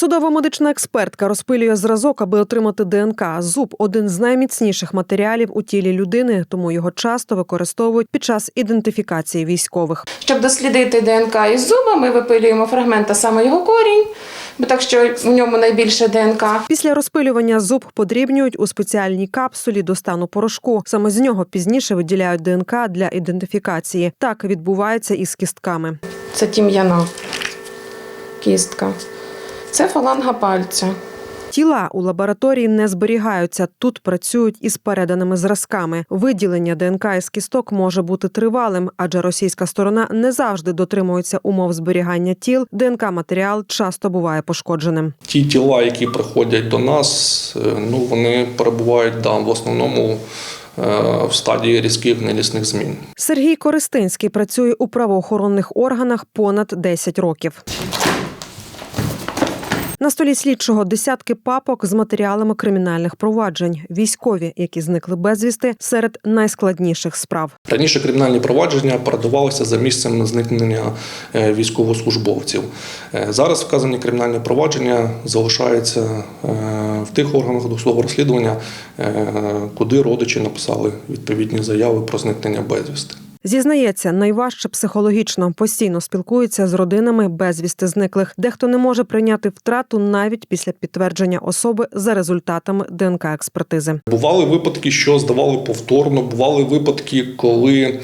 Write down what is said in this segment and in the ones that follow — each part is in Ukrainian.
Судова медична експертка розпилює зразок, аби отримати ДНК. Зуб один з найміцніших матеріалів у тілі людини, тому його часто використовують під час ідентифікації військових. Щоб дослідити ДНК із зуба, ми випилюємо фрагмент, а саме його корінь, бо так що в ньому найбільше ДНК. Після розпилювання зуб подрібнюють у спеціальній капсулі до стану порошку. Саме з нього пізніше виділяють ДНК для ідентифікації. Так відбувається і з кістками. Це тім'яна кістка. Це фаланга пальця. Тіла у лабораторії не зберігаються. Тут працюють із переданими зразками. Виділення ДНК із кісток може бути тривалим, адже російська сторона не завжди дотримується умов зберігання тіл. ДНК матеріал часто буває пошкодженим. Ті тіла, які приходять до нас, е, ну вони перебувають да, в основному е, в стадії різких нелісних змін. Сергій Користинський працює у правоохоронних органах понад 10 років. На столі слідчого десятки папок з матеріалами кримінальних проваджень, військові, які зникли безвісти, серед найскладніших справ. Раніше кримінальні провадження передавалися за місцем зникнення е, військовослужбовців. Е, Зараз вказані кримінальні провадження залишаються е, в тих органах досудового розслідування, куди родичі написали відповідні заяви про зникнення безвісти. Зізнається, найважче психологічно постійно спілкується з родинами безвісти зниклих. Дехто не може прийняти втрату навіть після підтвердження особи за результатами ДНК експертизи. Бували випадки, що здавали повторно. Бували випадки, коли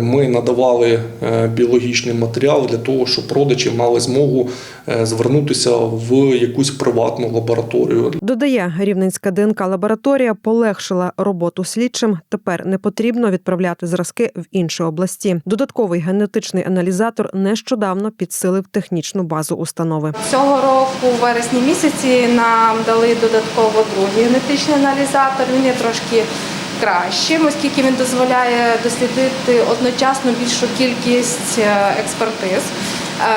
ми надавали е, біологічний матеріал для того, щоб родичі мали змогу е, звернутися в якусь приватну лабораторію. Додає, рівненська ДНК лабораторія полегшила роботу слідчим. Тепер не потрібно відправляти зразки в інші області. Додатковий генетичний аналізатор нещодавно підсилив технічну базу установи. Цього року, у вересні місяці, нам дали додатково другий генетичний аналізатор. Він є трошки кращим, оскільки він дозволяє дослідити одночасно більшу кількість е, експертиз,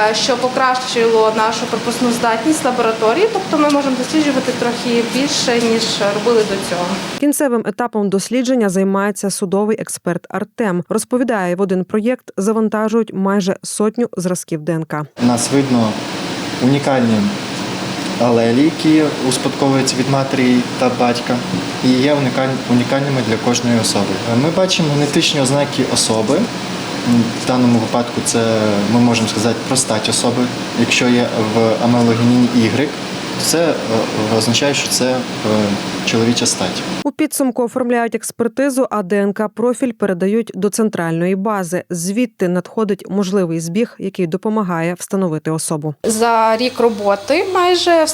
е, що покращило нашу пропускну здатність лабораторії. Тобто ми можемо досліджувати трохи більше ніж робили до цього. Кінцевим етапом дослідження займається судовий експерт Артем. Розповідає, в один проєкт завантажують майже сотню зразків ДНК. У нас видно унікальні алелі, які успадковуються від матері та батька, і є унікальними для кожної особи. Ми бачимо генетичні ознаки особи. В даному випадку це ми можемо сказати про стать особи. Якщо є в амелогеніні Y, то це е, означає, що це е, чоловіча стать. У підсумку оформляють експертизу, а ДНК профіль передають до центральної бази. Звідти надходить можливий збіг, який допомагає встановити особу. За рік роботи майже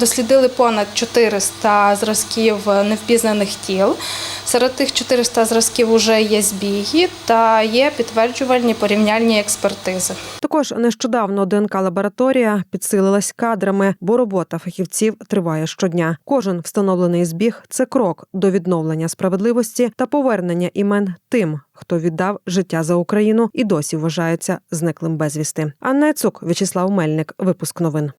дослідили понад 400 зразків невпізнаних тіл. Серед тих 400 зразків вже є збіги та є підтверджувальні порівняльні експертизи. Також нещодавно ДНК лабораторія підсилилась кадрами, бо робота фахівців триває щодня. Кожен встановлений збіг це крок до відновлення справедливості та повернення імен тим, хто віддав життя за Україну і досі вважається зниклим безвісти. Анна Цук, В'ячеслав Мельник, випуск новин.